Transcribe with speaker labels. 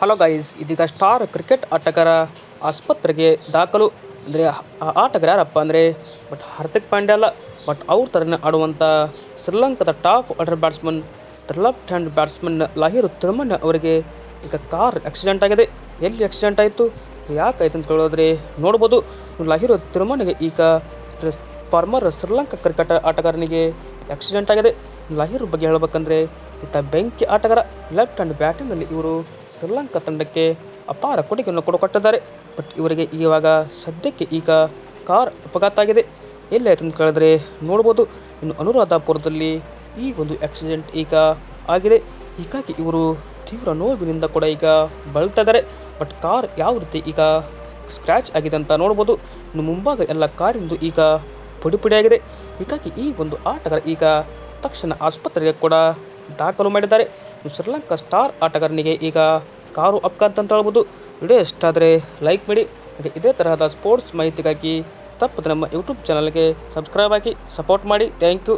Speaker 1: Hello guys ಇದೀಗ star cricket ಆಟಗಾರ ಆಸ್ಪತ್ರೆಗೆ ದಾಖಲು, ಅಂದರೆ ಆಟಗಾರ ಯಾರಪ್ಪ ಅಂದರೆ ಬಟ್ ಹಾರ್ದಿಕ್ ಪಾಂಡ್ಯ ಅಲ್ಲ ಬಟ್ ಅವ್ರ ಥರನೇ ಆಡುವಂಥ ಶ್ರೀಲಂಕಾದ top order batsman left hand batsman Lahiru Thirimanne ಅವರಿಗೆ ಈಗ ಕಾರ್ ಆಕ್ಸಿಡೆಂಟ್ ಆಗಿದೆ. ಎಲ್ಲಿ ಆಕ್ಸಿಡೆಂಟ್ ಆಯಿತು? ಯಾಕಾಯ್ತು ಅಂತ ಹೇಳೋದ್ರೆ ನೋಡ್ಬೋದು. ಲಹಿರು ತಿರುಮನಿಗೆ ಈಗ ಫಾರ್ಮರ್ ಶ್ರೀಲಂಕಾ ಕ್ರಿಕೆಟ್ ಆಟಗಾರನಿಗೆ ಆಕ್ಸಿಡೆಂಟ್ ಆಗಿದೆ. ಲಹಿರು ಬಗ್ಗೆ ಹೇಳಬೇಕಂದ್ರೆ ಈತ ಬೆಂಕಿ ಆಟಗಾರ ಲೆಫ್ಟ್ ಹ್ಯಾಂಡ್ ಬ್ಯಾಟಿಂಗ್ನಲ್ಲಿ ಇವರು ಶ್ರೀಲಂಕಾ ತಂಡಕ್ಕೆ ಅಪಾರ ಕೊಡುಗೆಯನ್ನು ಕೊಟ್ಟಿದ್ದಾರೆ. ಬಟ್ ಇವರಿಗೆ ಇವಾಗ ಸದ್ಯಕ್ಕೆ ಈಗ ಕಾರ್ ಅಪಘಾತ ಆಗಿದೆ. ಎಲ್ಲಿ ಆಯ್ತು ಅಂತ ಕೇಳಿದ್ರೆ ನೋಡ್ಬೋದು. ಇನ್ನು ಅನುರಾಧಾಪುರದಲ್ಲಿ ಈ ಒಂದು ಆಕ್ಸಿಡೆಂಟ್ ಈಗ ಆಗಿದೆ. ಹೀಗಾಗಿ ಇವರು ತೀವ್ರ ನೋವಿನಿಂದ ಕೂಡ ಈಗ ಬಳಲ್ತಾ ಇದ್ದಾರೆ ಬಟ್ ಕಾರ್ ಯಾವ ರೀತಿ ಈಗ ಸ್ಕ್ರ್ಯಾಚ್ ಆಗಿದೆ ಅಂತ ನೋಡ್ಬೋದು. ಇನ್ನು ಮುಂಭಾಗ ಎಲ್ಲ ಕಾರಿಂದು ಈಗ ಪುಡಿ ಪುಡಿಯಾಗಿದೆ ಹೀಗಾಗಿ ಈ ಒಂದು ಆಟಗಾರ ಈಗ ತಕ್ಷಣ ಆಸ್ಪತ್ರೆಗೆ ಕೂಡ ದಾಖಲು ಮಾಡಿದ್ದಾರೆ. ಶ್ರೀಲಂಕಾ ಸ್ಟಾರ್ ಆಟಗಾರನಿಗೆ ಈಗ ಕಾರು ಅಪ್ಕ ಅಂತ ಹೇಳ್ಬೋದು. ವಿಡಿಯೋ ಇಷ್ಟ ಆದರೆ ಲೈಕ್ ಮಾಡಿ. ಹಾಗೆ ಇದೇ ತರಹದ ಸ್ಪೋರ್ಟ್ಸ್ ಮಾಹಿತಿಗಾಗಿ ತಪ್ಪದೆ ನಮ್ಮ ಯೂಟ್ಯೂಬ್ ಚಾನಲ್ಗೆ ಸಬ್ಸ್ಕ್ರೈಬ್ ಆಗಿ ಸಪೋರ್ಟ್ ಮಾಡಿ. Thank you